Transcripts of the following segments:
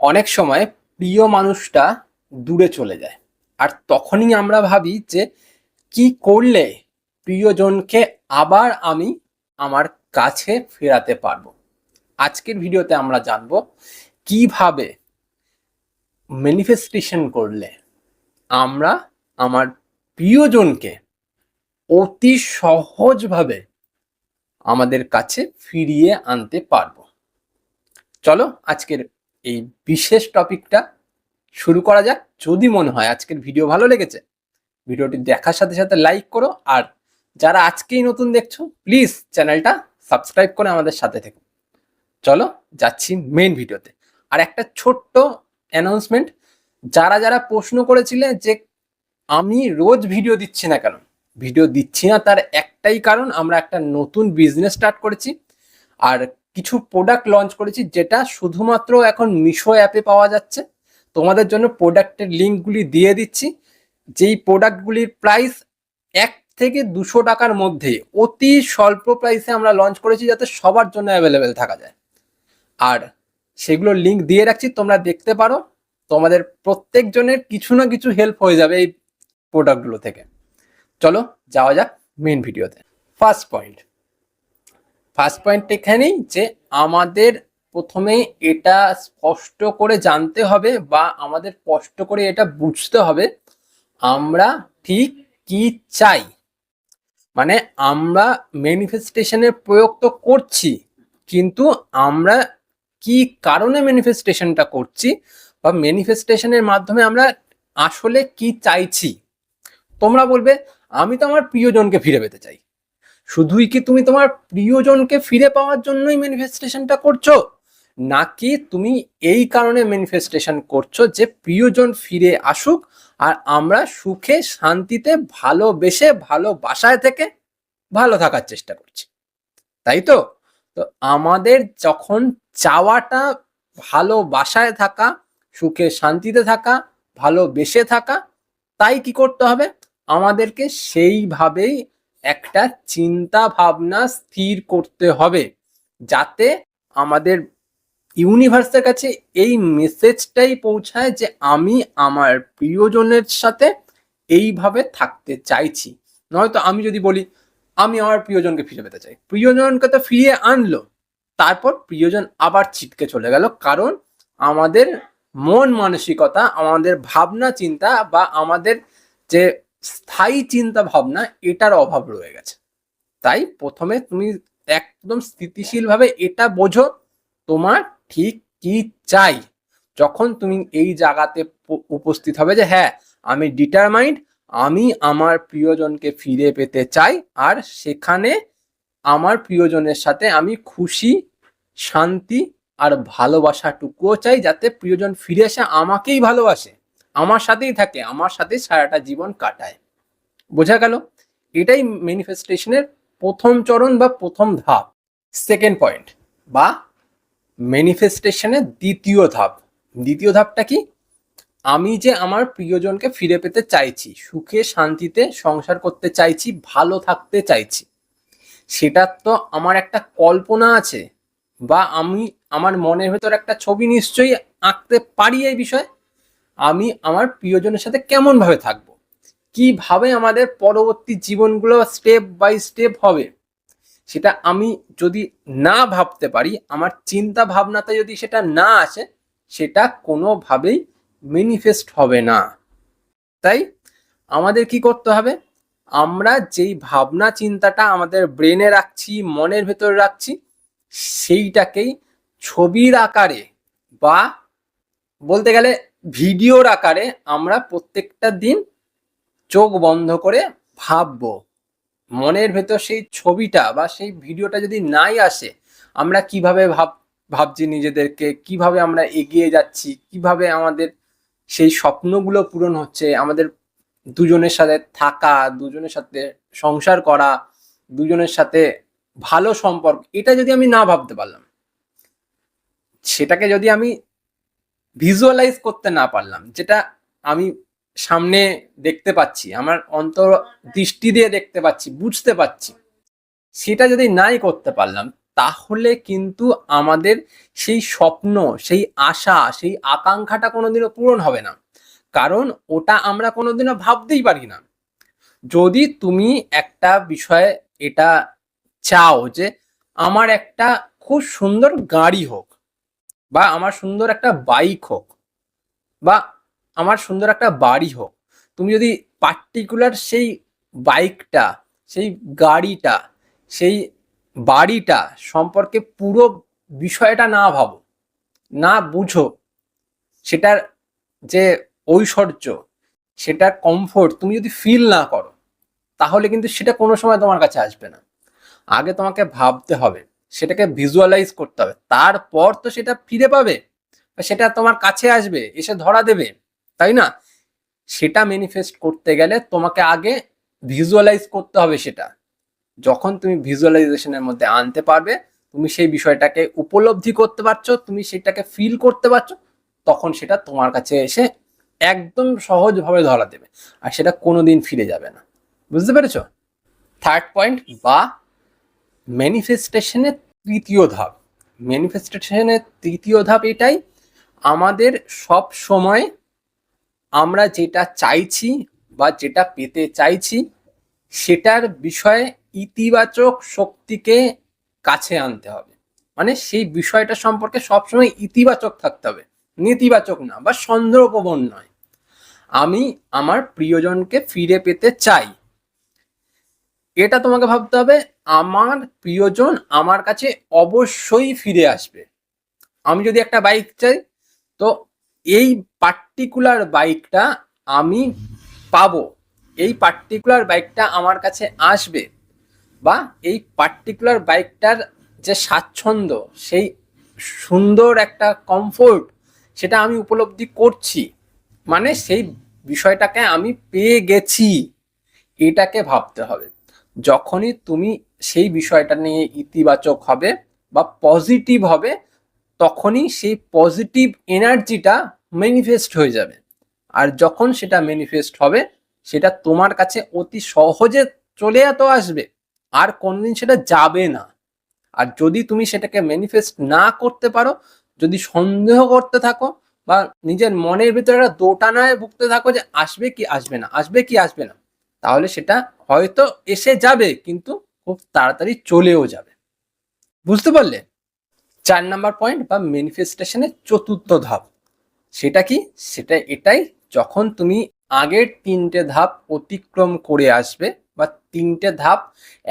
অনেক সময় প্রিয় মানুষটা দূরে চলে যায়। আর তখনই আমরা ভাবি যে, কি করলে প্রিয়জনকে আবার আমি আমার কাছে ফেরাতে পারব? আজকের ভিডিওতে আমরা জানব, কীভাবে ম্যানিফেস্টেশন করলে আমরা আমার প্রিয়জনকে অতি সহজভাবে আমাদের কাছে ফিরিয়ে আনতে পারব? চলো আজকের এই বিশেষ টপিকটা শুরু করা যাক যদি মনে হয় আজকের ভিডিও ভালো লেগেছে। ভিডিওটি দেখার সাথে সাথে লাইক করো আর যারা আজকেই নতুন দেখছ, প্লিজ চ্যানেলটা সাবস্ক্রাইব করে আমাদের সাথে থেকো। চলো যাচ্ছি মেন ভিডিওতে। আর একটা ছোট্ট অ্যানাউন্সমেন্ট যারা যারা প্রশ্ন করেছিলেন যে আমি রোজ ভিডিও দিচ্ছি না কেন? ভিডিও দিচ্ছি না তার একটাই কারণ, আমরা একটা নতুন বিজনেস স্টার্ট করেছি। আর কিছু প্রোডাক্ট লঞ্চ করেছি যেটা শুধুমাত্র এখন মিশো অ্যাপে পাওয়া যাচ্ছে। তোমাদের জন্য প্রোডাক্টের লিঙ্কগুলি দিয়ে দিচ্ছি। যেই প্রোডাক্টগুলির প্রাইস এক থেকে দুশো টাকার মধ্যে অতি স্বল্প প্রাইসে আমরা লঞ্চ করেছি যাতে সবার জন্য অ্যাভেলেবেল থাকা যায়। আর সেগুলোর লিঙ্ক দিয়ে রাখছি, তোমরা দেখতে পারো। তোমাদের প্রত্যেকজনের কিছু না কিছু হেল্প হয়ে যাবে এই প্রোডাক্টগুলো থেকে। চলো, যাওয়া যাক মেন ভিডিওতে ফার্স্ট পয়েন্ট ফার্স্ট পয়েন্ট এখানেই যে আমাদের প্রথমে এটা স্পষ্ট করে জানতে হবে বা আমাদের স্পষ্ট করে এটা বুঝতে হবে আমরা ঠিক কি চাই। মানে আমরা ম্যানিফেস্টেশনের প্রয়োগ তো করছি, কিন্তু আমরা কি কারণে ম্যানিফেস্টেশনটা করছি বা ম্যানিফেস্টেশনের মাধ্যমে আমরা আসলে কি চাইছি? তোমরা বলবে, আমি তো আমার প্রিয়জনকে ফিরে পেতে চাই। শুধুই কি তুমি তোমার প্রিয়জনকে ফিরে পাওয়ার জন্যই ম্যানিফেস্টেশনটা করছ? নাকি তুমি এই কারণে ম্যানিফেস্টেশন করছ যে প্রিয়জন ফিরে আসুক আর আমরা সুখে, শান্তিতে, ভালোবেসে ভালোবাসায় থেকে ভালো থাকার চেষ্টা করছি। তাই তো? তো আমাদের যখন চাওয়াটা ভালোবাসায় থাকা, সুখে, শান্তিতে থাকা, ভালোবেসে থাকা, তাই কি করতে হবে? আমাদেরকে সেইভাবেই একটা চিন্তা ভাবনা স্থির করতে হবে যাতে আমাদের ইউনিভার্সের কাছে এই মেসেজটাই পৌঁছায় যে আমি আমার প্রিয়জনের সাথে এইভাবে থাকতে চাইছি। নয়তো আমি যদি বলি, আমি আমার প্রিয়জনকে ফিরে পেতে চাই। প্রিয়জনকে তো ফিরিয়ে আনলো। তারপর প্রিয়জন আবার ছিটকে চলে গেল। কারণ আমাদের মন মানসিকতা, আমাদের ভাবনা চিন্তা বা আমাদের যে স্থায়ী চিন্তা ভাবনা এটার অভাব রয়ে গেছে। তাই প্রথমে তুমি একদম স্থিতিশীলভাবে এটা বোঝো, তোমার ঠিক কি চাই? যখন তুমি এই জায়গাতে উপস্থিত হবে যে হ্যাঁ আমি ডিটারমাইন্ড আমি আমার প্রিয়জনকে ফিরে পেতে চাই, আর সেখানে আমার প্রিয়জনের সাথে আমি খুশি, শান্তি আর ভালোবাসাটুকুও চাই যাতে প্রিয়জন ফিরে এসে আমাকেই ভালোবাসে। আমার সাথেই থাকে, আমার সাথে সারাটা জীবন কাটায়। বোঝা গেল? এটাই ম্যানিফেস্টেশনের প্রথম চরণ বা প্রথম ধাপ। সেকেন্ড পয়েন্ট বা ম্যানিফেস্টেশনের দ্বিতীয় ধাপ। দ্বিতীয় ধাপটা কি? আমি যে আমার প্রিয়জনকে ফিরে পেতে চাইছি, সুখে, শান্তিতে সংসার করতে চাইছি, ভালো থাকতে চাইছি সেটার তো আমার একটা কল্পনা আছে বা আমি আমার মনের ভেতর একটা ছবি নিশ্চয়ই আঁকতে পারি এই বিষয়ে। আমি আমার প্রিয়জনের সাথে কেমনভাবে থাকব? কীভাবে আমাদের পরবর্তী জীবনগুলো স্টেপ বাই স্টেপ হবে? সেটা আমি যদি না ভাবতে পারি, আমার চিন্তা ভাবনাতে যদি সেটা না আসে, সেটা কোনোভাবেই ম্যানিফেস্ট হবে না। তাই আমাদের কি করতে হবে? আমরা যেই ভাবনা চিন্তাটা আমাদের ব্রেনে রাখছি, মনের ভেতরে রাখছি, সেইটাকেই ছবির আকারে বা বলতে গেলে ভিডিওর আকারে আমরা প্রত্যেকটা দিন চোখ বন্ধ করে ভাববো। মনের ভেতর সেই ছবিটা বা সেই ভিডিওটা যদি নাই আসে, আমরা কীভাবে ভাব, ভাবছি নিজেদেরকে? কীভাবে আমরা এগিয়ে যাচ্ছি? কীভাবে আমাদের সেই স্বপ্নগুলো পূরণ হচ্ছে? আমাদের দুজনের সাথে থাকা, দুজনের সাথে সংসার করা, দুজনের সাথে ভালো সম্পর্ক, এটা যদি আমি না ভাবতে পারলাম, সেটাকে যদি আমি ভিজুয়ালাইজ করতে না পারলাম, যেটা আমি সামনে দেখতে পাচ্ছি, আমার অন্তর দৃষ্টি দিয়ে দেখতে পাচ্ছি, বুঝতে পাচ্ছি সেটা যদি নাই করতে পারলাম, তাহলে কিন্তু আমাদের সেই স্বপ্ন, সেই আশা, সেই আকাঙ্ক্ষাটা কোনোদিনও পূরণ হবে না। কারণ ওটা আমরা কোনোদিনও ভাবতেই পারি না। যদি তুমি একটা বিষয়ে এটা চাও যে, আমার একটা খুব সুন্দর গাড়ি হোক বা আমার সুন্দর একটা বাইক হোক বা আমার সুন্দর একটা বাড়ি হোক, তুমি যদি পার্টিকুলার সেই বাইকটা সেই গাড়িটা, সেই বাড়িটা সম্পর্কে পুরো বিষয়টা না ভাবো, না বুঝো, সেটার যে ঐশ্বর্য, সেটার কমফোর্ট তুমি যদি ফিল না করো, তাহলে কিন্তু সেটা কোনো সময় তোমার কাছে আসবে না। আগে তোমাকে ভাবতে হবে সেটাকে ভিজুয়ালাইজ করতে হবে। তারপর তো সেটা ফিরে পাবে সেটা তোমার কাছে আসবে, এসে ধরা দেবে, তাই না? সেটা ম্যানিফেস্ট করতে গেলে তোমাকে আগে ভিজুয়ালাইজ করতে হবে সেটা। যখন তুমি ভিজুয়ালাইজেশনের মধ্যে আনতে পারবে, তুমি সেই বিষয়টাকে উপলব্ধি করতে পারছ, তুমি সেটাকে ফিল করতে পারছ, তখন সেটা তোমার কাছে এসে একদম সহজভাবে ধরা দেবে। আর সেটা কোনোদিন ফিরে যাবে না। বুঝতে পেরেছ? থার্ড পয়েন্ট বা ম্যানিফেস্টেশনের তৃতীয় ধাপ। ম্যানিফেস্টেশনের তৃতীয় ধাপ এটাই আমাদের সব সময় আমরা যেটা চাইছি বা যেটা পেতে চাইছি, সেটার বিষয়ে ইতিবাচক শক্তিকে কাছে আনতে হবে। মানে সেই বিষয়টা সম্পর্কে সবসময় ইতিবাচক থাকতে হবে। নেতিবাচক না বা সন্দেহপ্রবণ নয়। আমি আমার প্রিয়জনকে ফিরে পেতে চাই। এটা তোমাকে ভাবতে হবে আমার প্রিয়জন আমার কাছে অবশ্যই ফিরে আসবে। আমি যদি একটা বাইক চাই, তো এই পার্টিকুলার বাইকটা আমি পাবো। এই পার্টিকুলার বাইকটা আমার কাছে আসবে বা এই পার্টিকুলার বাইকটার যে স্বাচ্ছন্দ্য, সেই সুন্দর একটা কমফোর্ট সেটা আমি উপলব্ধি করছি। মানে সেই বিষয়টাকে আমি পেয়ে গেছি। এটাকে ভাবতে হবে। যখনই তুমি সেই বিষয়টা নিয়ে ইতিবাচক হবে বা পজিটিভ হবে, তখনই সেই পজিটিভ এনার্জিটা ম্যানিফেস্ট হয়ে যাবে। আর যখন সেটা ম্যানিফেস্ট হবে, সেটা তোমার কাছে অতি সহজে চলে এত আসবে, আর কোনোদিন সেটা যাবে না। আর যদি তুমি সেটাকে ম্যানিফেস্ট না করতে পারো, যদি সন্দেহ করতে থাকো বা নিজের মনের ভিতরে একটা দোটানায় ভুগতে থাকো যে আসবে কি আসবে না, আসবে কি আসবে না, তাহলে সেটা হয়তো এসে যাবে, কিন্তু খুব তাড়াতাড়ি চলেও যাবে। বুঝতে পারলে? চার নাম্বার পয়েন্ট বা ম্যানিফেস্টেশনের চতুর্থ ধাপ। সেটা কি? সেটা এটাই যখন তুমি আগের তিনটে ধাপ অতিক্রম করে আসবে বা তিনটে ধাপ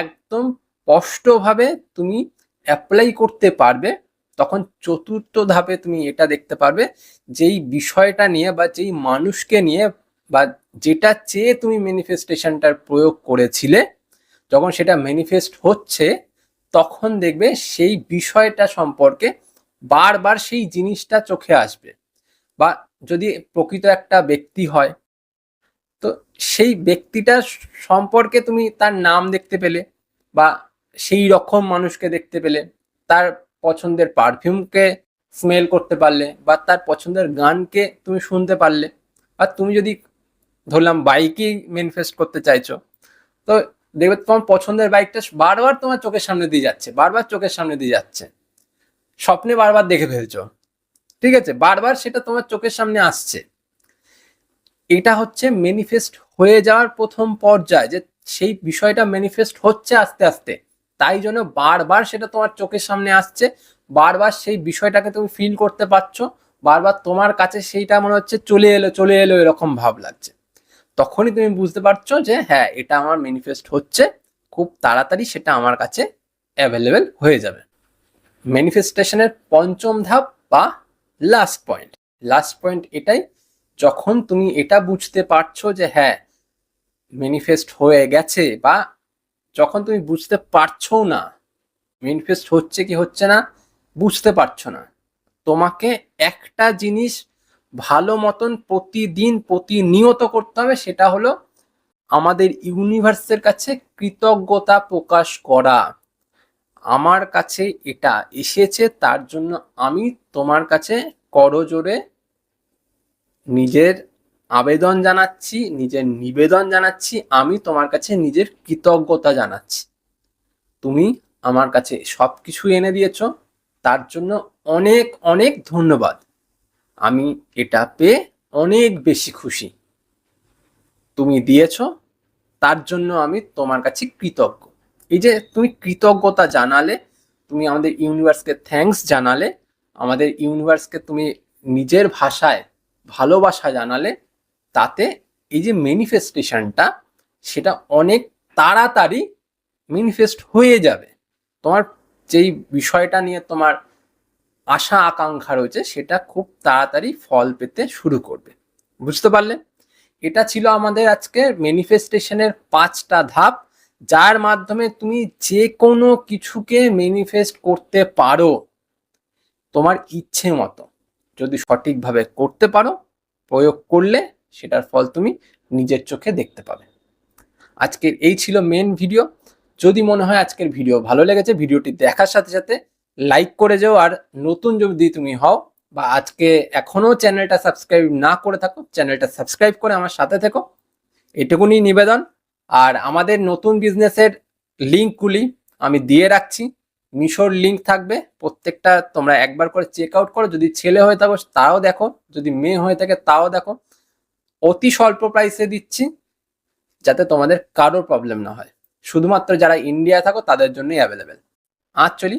একদম স্পষ্টভাবে তুমি অ্যাপ্লাই করতে পারবে, তখন চতুর্থ ধাপে তুমি এটা দেখতে পারবে, যেই বিষয়টা নিয়ে বা যেই মানুষকে নিয়ে বা যেটা চেয়ে তুমি ম্যানিফেস্টেশনটার প্রয়োগ করেছিলে যখন সেটা ম্যানিফেস্ট হচ্ছে, তখন দেখবে সেই বিষয়টা সম্পর্কে বারবার সেই জিনিসটা চোখে আসবে। বা যদি প্রকৃত একটা ব্যক্তি হয়, তো সেই ব্যক্তিটা সম্পর্কে তুমি তার নাম দেখতে পেলে বা সেই রকম মানুষকে দেখতে পেলে, তার পছন্দের পারফিউমকে স্মেল করতে পারলে বা তার পছন্দের গানকে তুমি শুনতে পারলে। আর তুমি যদি ধরলাম বাইকই ম্যানিফেস্ট করতে চাইছো, তো দেখবে তোমার পছন্দের বাইকটা বারবার তোমার চোখের সামনে দিয়ে যাচ্ছে, বারবার চোখের সামনে দিয়ে যাচ্ছে। স্বপ্নে বারবার দেখে ফেলছো। ঠিক আছে? বারবার সেটা তোমার চোখের সামনে আসছে। এটা হচ্ছে ম্যানিফেস্ট হয়ে যাওয়ার প্রথম পর্যায়, যে সেই বিষয়টা ম্যানিফেস্ট হচ্ছে আস্তে আস্তে। তাই জন্য বারবার সেটা তোমার চোখের সামনে আসছে, বারবার সেই বিষয়টাকে তুমি ফিল করতে পারছ, বারবার তোমার কাছে সেইটা মনে হচ্ছে চলে এলো চলে এলো, এরকম ভাব লাগছে। তখনই তুমি বুঝতে পারছ যে হ্যাঁ এটা আমার ম্যানিফেস্ট হচ্ছে, খুব তাড়াতাড়ি সেটা আমার কাছে অ্যাভেলেবেল হয়ে যাবে। ম্যানিফেস্টেশনের পঞ্চম ধাপ বা লাস্ট পয়েন্ট লাস্ট পয়েন্ট এটাই, যখন তুমি এটা বুঝতে পারছ যে হ্যাঁ ম্যানিফেস্ট হয়ে গেছে বা যখন তুমি বুঝতে পারছ না ম্যানিফেস্ট হচ্ছে কি হচ্ছে না, বুঝতে পারছ না। তোমাকে একটা জিনিস ভালো মতন প্রতিদিন প্রতিনিয়ত করতে হবে, সেটা হলো আমাদের ইউনিভার্সের কাছে কৃতজ্ঞতা প্রকাশ করা। আমার কাছে এটা এসেছে, তার জন্য আমি তোমার কাছে করজোরে নিজের আবেদন জানাচ্ছি, নিজের নিবেদন জানাচ্ছি, আমি তোমার কাছে নিজের কৃতজ্ঞতা জানাচ্ছি। তুমি আমার কাছে সব কিছু এনে দিয়েছ, তার জন্য অনেক অনেক ধন্যবাদ। আমি এটা পেয়ে অনেক বেশি খুশি। তুমি দিয়েছ, তার জন্য আমি তোমার কাছে কৃতজ্ঞ। এই যে তুমি কৃতজ্ঞতা জানালে, তুমি আমাদের ইউনিভার্সকে থ্যাঙ্কস জানালে, আমাদের ইউনিভার্সকে তুমি নিজের ভাষায় ভালোবাসা জানালে, তাতে এই যে ম্যানিফেস্টেশনটা সেটা অনেক তাড়াতাড়ি ম্যানিফেস্ট হয়ে যাবে। তোমার যেই বিষয়টা নিয়ে তোমার আশা আকাঙ্ক্ষা রয়েছে, সেটা খুব তাড়াতাড়ি ফল পেতে শুরু করবে। বুঝতে পারলে? এটা ছিল আমাদের আজকে ম্যানিফেস্টেশনের পাঁচটা ধাপ, যার মাধ্যমে তুমি যে কোনো কিছুকে ম্যানিফেস্ট করতে পারো। তোমার ইচ্ছে মতো যদি সঠিকভাবে করতে পারো, প্রয়োগ করলে সেটার ফল তুমি নিজের চোখে দেখতে পাবে। আজকের এই ছিল মেন ভিডিও যদি মনে হয় আজকের ভিডিও ভালো লেগেছে ভিডিওটি দেখার সাথে সাথে লাইক করে যাও আর নতুন যদি তুমি হও বা আজকে এখনও চ্যানেলটা সাবস্ক্রাইব না করে থাকো, চ্যানেলটা সাবস্ক্রাইব করে আমার সাথে থেকো। এটুকুনি নিবেদন। আর আমাদের নতুন বিজনেসের লিঙ্কগুলি আমি দিয়ে রাখছি। মিশোর লিঙ্ক থাকবে। প্রত্যেকটা তোমরা একবার করে চেক আউট করো। যদি ছেলে হয়ে থাকো, তাও দেখো। যদি মেয়ে হয়ে থাকে, তাও দেখো। অতি স্বল্প প্রাইসে দিচ্ছি, যাতে তোমাদের কারোর প্রবলেম না হয়। শুধুমাত্র যারা ইন্ডিয়া থাকো, তাদের জন্যই অ্যাভেলেবেল আজ চলি।